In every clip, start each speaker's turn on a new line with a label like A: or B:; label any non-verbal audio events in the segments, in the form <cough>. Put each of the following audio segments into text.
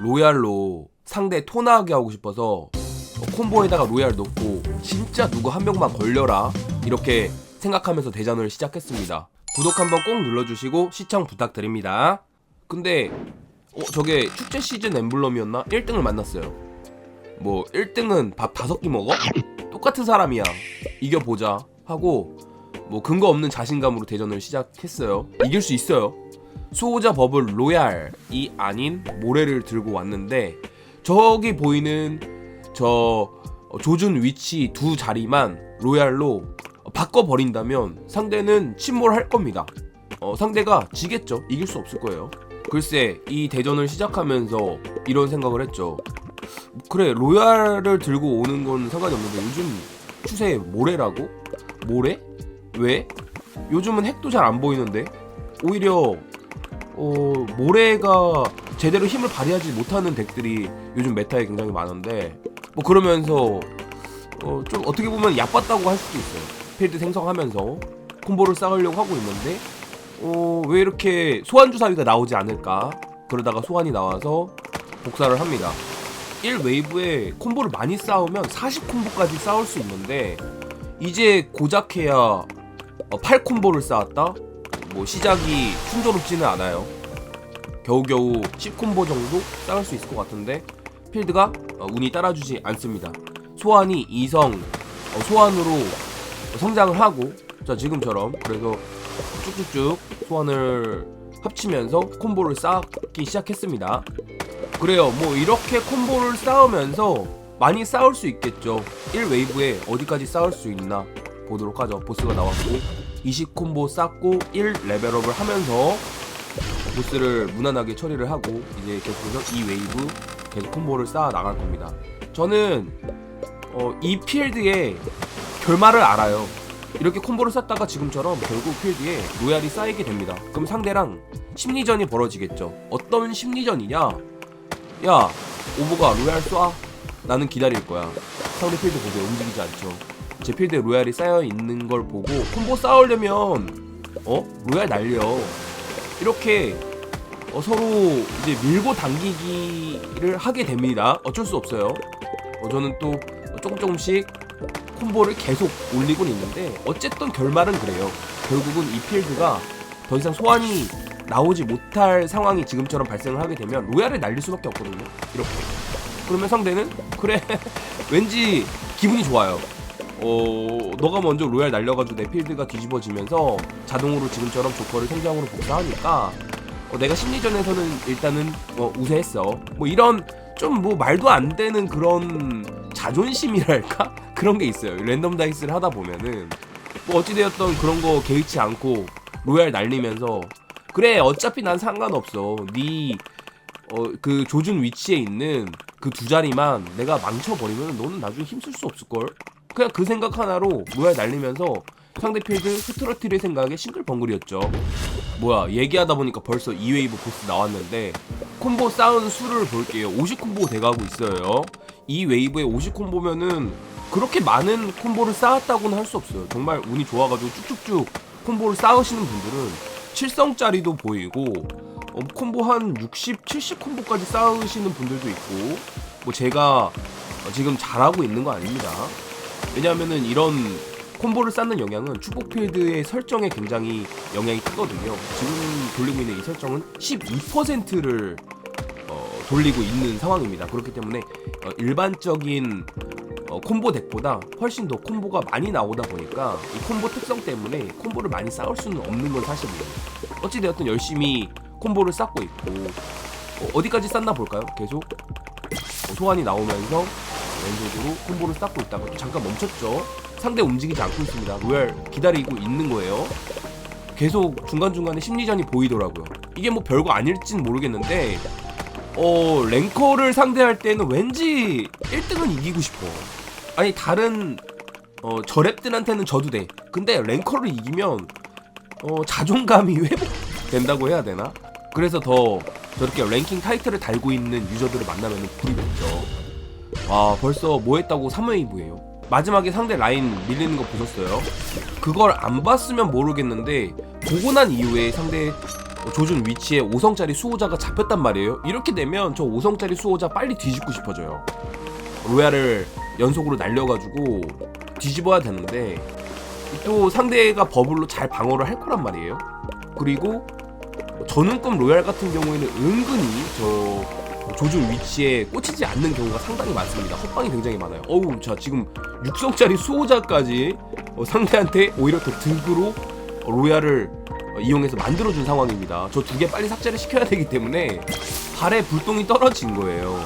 A: 로얄로 상대 토나하게 하고 싶어서 어, 콤보에다가 로얄 넣고 진짜 누구 한 명만 걸려라 이렇게 생각하면서 대전을 시작했습니다. 구독 한번 꼭 눌러주시고 시청 부탁드립니다. 근데 어 저게 축제 시즌 엠블럼이었나? 1등을 만났어요. 뭐 1등은 밥 다섯 끼 먹어? 똑같은 사람이야. 이겨보자 하고 뭐 근거 없는 자신감으로 대전을 시작했어요. 이길 수 있어요. 수호자 버블 로얄이 아닌 모래를 들고 왔는데 저기 보이는 저 어, 조준 위치 두 자리만 로얄로 바꿔 버린다면 상대는 침몰할 겁니다. 어, 상대가 지겠죠. 이길 수 없을 거예요. 글쎄 이 대전을 시작하면서 이런 생각을 했죠. 그래 로얄을 들고 오는 건 상관이 없는데 요즘 추세에 모래라고? 모래? 왜? 요즘은 핵도 잘 안 보이는데 오히려 어, 모래가 제대로 힘을 발휘하지 못하는 덱들이 요즘 메타에 굉장히 많은데 뭐 그러면서 어, 좀 어떻게 보면 얕봤다고 할 수도 있어요. 필드 생성하면서 콤보를 쌓으려고 하고 있는데 어, 왜 이렇게 소환 주사위가 나오지 않을까? 그러다가 소환이 나와서 복사를 합니다. 1웨이브에 콤보를 많이 쌓으면 40콤보까지 쌓을 수 있는데 이제 고작 해야 8콤보를 쌓았다? 뭐 시작이 순조롭지는 않아요. 겨우겨우 10콤보 정도 쌓을 수 있을 것 같은데 필드가 어, 운이 따라주지 않습니다. 소환이 2성 어, 소환으로 성장을 하고 자 지금처럼 그래서 쭉쭉쭉 소환을 합치면서 콤보를 쌓기 시작했습니다. 그래요. 뭐 이렇게 콤보를 쌓으면서 많이 쌓을 수 있겠죠. 1웨이브에 어디까지 쌓을 수 있나 보도록 하죠. 보스가 나왔고 20 콤보 쌓고 1 레벨업을 하면서 보스를 무난하게 처리를 하고 이제 계속해서 2웨이브 계속 콤보를 쌓아 나갈 겁니다. 저는 어, 이 필드의 결말을 알아요. 이렇게 콤보를 쌓다가 지금처럼 결국 필드에 로얄이 쌓이게 됩니다. 그럼 상대랑 심리전이 벌어지겠죠. 어떤 심리전이냐? 야, 오버가 로얄 쏴. 나는 기다릴 거야. 상대 필드 보세요. 움직이지 않죠. 제 필드에 로얄이 쌓여 있는 걸 보고 콤보 쌓으려면 어? 로얄 날려. 이렇게 어, 서로 이제 밀고 당기기를 하게 됩니다. 어쩔 수 없어요. 어, 저는 또 조금 조금씩 콤보를 계속 올리곤 있는데 어쨌든 결말은 그래요. 결국은 이 필드가 더 이상 소환이 나오지 못할 상황이 지금처럼 발생을 하게 되면 로얄을 날릴 수밖에 없거든요. 이렇게. 그러면 상대는 그래 <laughs> 왠지 기분이 좋아요. 어 너가 먼저 로얄 날려가지고 내 필드가 뒤집어지면서 자동으로 지금처럼 조커를 성장으로 복사하니까 어, 내가 심리전에서는 일단은 어, 우세했어. 뭐 이런 좀 뭐 말도 안 되는 그런 자존심이랄까 <laughs> 그런 게 있어요. 랜덤 다이스를 하다 보면은 뭐 어찌되었던 그런 거 개의치 않고 로얄 날리면서 그래 어차피 난 상관없어. 네 어, 그 조준 위치에 있는 그 두 자리만 내가 망쳐버리면 너는 나중에 힘쓸 수 없을걸? 그냥 그 생각 하나로 로얄 날리면서 상대 필드 흐트러뜨릴 생각에 싱글벙글이었죠. 뭐야 얘기하다 보니까 벌써 2웨이브 보스 나왔는데 콤보 쌓은 수를 볼게요. 50 콤보 돼가고 있어요. 이 웨이브에 50 콤보면은 그렇게 많은 콤보를 쌓았다고는 할 수 없어요. 정말 운이 좋아가지고 쭉쭉쭉 콤보를 쌓으시는 분들은 7성짜리도 보이고 어, 콤보 한 60, 70 콤보까지 쌓으시는 분들도 있고 뭐 제가 어, 지금 잘하고 있는 거 아닙니다. 왜냐하면은 이런 콤보를 쌓는 영향은 축복 필드의 설정에 굉장히 영향이 크거든요. 지금 돌리고 있는 이 설정은 12%를 어, 돌리고 있는 상황입니다. 그렇기 때문에 어, 일반적인 어, 콤보 덱보다 훨씬 더 콤보가 많이 나오다 보니까 이 콤보 특성 때문에 콤보를 많이 쌓을 수는 없는 건 사실이에요. 어찌되었든 열심히 콤보를 쌓고 있고 어, 어디까지 쌓나 볼까요? 계속 어, 소환이 나오면서 왼쪽으로 콤보를 쌓고 있다가 또 잠깐 멈췄죠. 상대 움직이지 않고 있습니다. 로얄 기다리고 있는 거예요. 계속 중간중간에 심리전이 보이더라고요. 이게 뭐 별거 아닐진 모르겠는데 어 랭커를 상대할 때는 왠지 1등은 이기고 싶어. 아니 다른 어 저랩들한테는 져도 돼. 근데 랭커를 이기면 어 자존감이 <laughs> 회복된다고 해야 되나? 그래서 더 저렇게 랭킹 타이틀을 달고 있는 유저들을 만나면 불이 붙죠. 아 벌써 뭐 했다고 3웨이브예요. 마지막에 상대 라인 밀리는 거 보셨어요? 그걸 안 봤으면 모르겠는데 보고 난 이후에 상대 조준 위치에 5성짜리 수호자가 잡혔단 말이에요. 이렇게 되면 저 5성짜리 수호자 빨리 뒤집고 싶어져요. 로얄을 연속으로 날려가지고 뒤집어야 되는데 또 상대가 버블로 잘 방어를 할 거란 말이에요. 그리고 저눈금 로얄 같은 경우에는 은근히 저 조준 위치에 꽂히지 않는 경우가 상당히 많습니다. 헛방이 굉장히 많아요. 어우, 자 지금 6성짜리 수호자까지 어, 상대한테 오히려 더 득으로 어, 로얄을 어, 이용해서 만들어준 상황입니다. 저 두 개 빨리 삭제를 시켜야 되기 때문에 발에 불똥이 떨어진 거예요.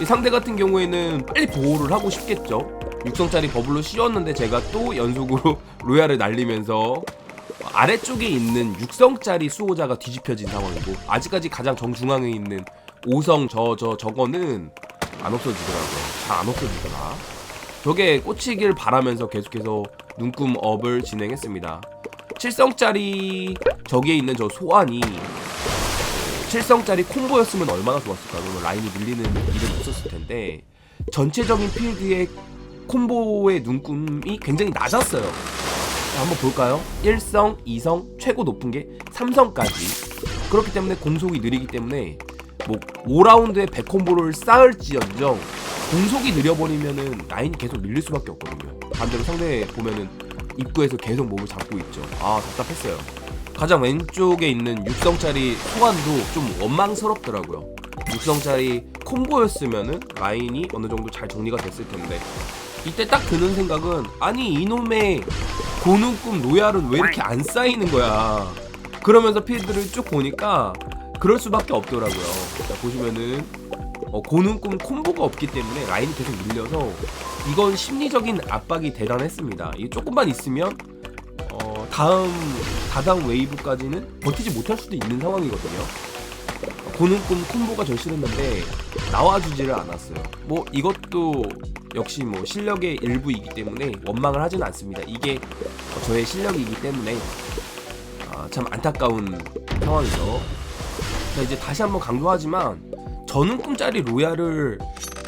A: 이 상대 같은 경우에는 빨리 보호를 하고 싶겠죠. 6성짜리 버블로 씌웠는데 제가 또 연속으로 <laughs> 로얄을 날리면서 아래쪽에 있는 6성짜리 수호자가 뒤집혀진 상황이고 아직까지 가장 정중앙에 있는 5성 저 저 저 거는 안 없어지더라고요. 잘 안 없어지더라. 저게 꽂히길 바라면서 계속해서 눈금 업을 진행했습니다. 7성짜리 저기에 있는 저 소환이 7성짜리 콤보였으면 얼마나 좋았을까. 그러면 라인이 밀리는 일은 없었을 텐데 전체적인 필드의 콤보의 눈금이 굉장히 낮았어요. 자, 한번 볼까요? 1성, 2성, 최고 높은 게 3성까지. 그렇기 때문에 공속이 느리기 때문에 뭐 5라운드에 100콤보를 쌓을지언정 공속이 느려버리면은 라인이 계속 밀릴 수밖에 없거든요. 반대로 상대 보면은 입구에서 계속 몸을 잡고 있죠. 아 답답했어요. 가장 왼쪽에 있는 6성짜리 소환도 좀 원망스럽더라고요. 6성짜리 콤보였으면은 라인이 어느 정도 잘 정리가 됐을 텐데 이때 딱 드는 생각은 아니 이놈의 고눈금 로얄은 왜 이렇게 안 쌓이는 거야 그러면서 필드를 쭉 보니까 그럴 수밖에 없더라고요 자 보시면은 어, 고눈금 콤보가 없기 때문에 라인이 계속 밀려서 이건 심리적인 압박이 대단했습니다 이 조금만 있으면 어, 다음 다다음 웨이브까지는 버티지 못할 수도 있는 상황이거든요 고눈금 콤보가 절실했는데 나와주지를 않았어요. 뭐 이것도 역시 뭐 실력의 일부이기 때문에 원망을 하지는 않습니다. 이게 저의 실력이기 때문에 아, 참 안타까운 상황이죠. 자 이제 다시 한번 강조하지만 저눈금짜리 로얄을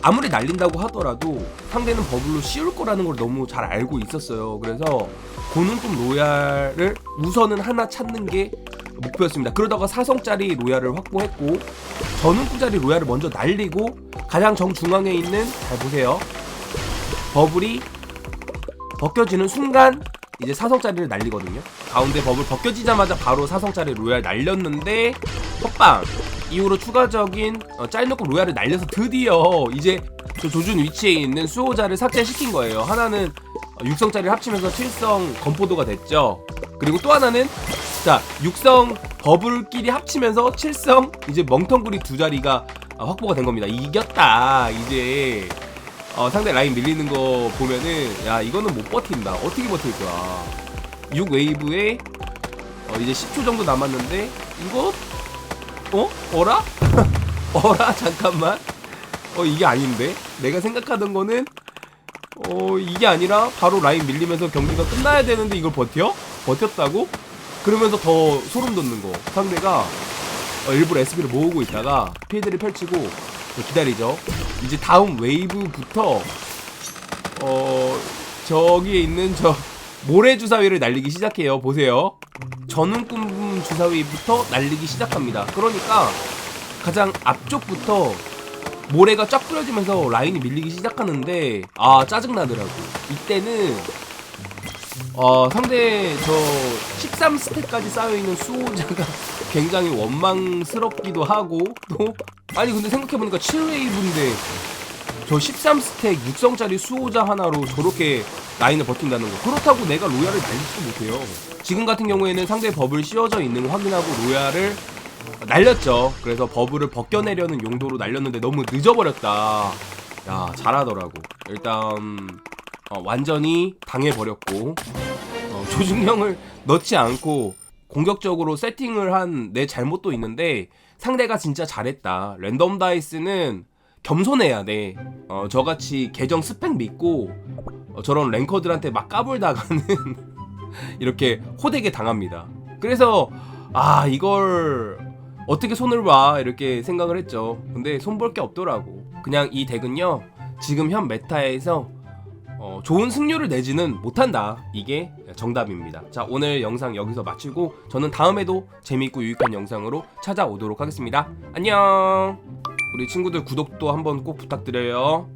A: 아무리 날린다고 하더라도 상대는 버블로 씌울 거라는 걸 너무 잘 알고 있었어요. 그래서 고눈금 로얄을 우선은 하나 찾는 게 목표였습니다. 그러다가 사성짜리 로얄을 확보했고 전운구짜리 로얄을 먼저 날리고 가장 정중앙에 있는 잘 보세요. 버블이 벗겨지는 순간 이제 사성짜리를 날리거든요. 가운데 버블 벗겨지자마자 바로 사성짜리 로얄 날렸는데 헛방 이후로 추가적인 어, 짤놓고 로얄을 날려서 드디어 이제 저 조준 위치에 있는 수호자를 삭제시킨 거예요. 하나는 6성짜리를 합치면서 7성 건포도가 됐죠. 그리고 또 하나는 자 6성 버블끼리 합치면서 7성 이제 멍텅구리 두 자리가 어, 확보가 된 겁니다. 이겼다 이제 어, 상대 라인 밀리는 거 보면은 야 이거는 못 버틴다. 어떻게 버틸 거야? 6 웨이브에 어, 이제 10초 정도 남았는데 이거 어? 어라? <laughs> 어라? 잠깐만. 어 이게 아닌데? 내가 생각하던 거는 어 이게 아니라 바로 라인 밀리면서 경기가 끝나야 되는데 이걸 버텨? 버텼다고? 그러면서 더 소름 돋는 거. 상대가 어, 일부러 SB를 모으고 있다가 필드를 펼치고 기다리죠. 이제 다음 웨이브부터 어 저기에 있는 저 모래 주사위를 날리기 시작해요. 보세요. 전운꿈 주사위부터 날리기 시작합니다. 그러니까 가장 앞쪽부터 모래가 쫙 뿌려지면서 라인이 밀리기 시작하는데 아 짜증나더라고. 이때는 어 상대 저 13스택까지 쌓여있는 수호자가 <laughs> 굉장히 원망스럽기도 하고 또 아니 근데 생각해보니까 7웨이브인데 저 13스택 6성짜리 수호자 하나로 저렇게 라인을 버틴다는 거. 그렇다고 내가 로얄을 날리지도 못해요. 지금 같은 경우에는 상대 버블 씌워져 있는 거 확인하고 로얄을 날렸죠. 그래서 버블을 벗겨내려는 용도로 날렸는데 너무 늦어버렸다. 야 잘하더라고. 일단 어, 완전히 당해버렸고 어, 조중형을 <laughs> 넣지 않고 공격적으로 세팅을 한 내 잘못도 있는데 상대가 진짜 잘했다. 랜덤 다이스는 겸손해야 돼. 어, 저같이 계정 스펙 믿고 어, 저런 랭커들한테 막 까불다가는 <laughs> 이렇게 호되게 당합니다. 그래서 아 이걸 어떻게 손을 봐 이렇게 생각을 했죠. 근데 손볼 게 없더라고. 그냥 이 덱은요 지금 현 메타에서 어, 좋은 승률을 내지는 못한다. 이게 정답입니다. 자, 오늘 영상 여기서 마치고 저는 다음에도 재밌고 유익한 영상으로 찾아오도록 하겠습니다. 안녕! 우리 친구들 구독도 한번 꼭 부탁드려요.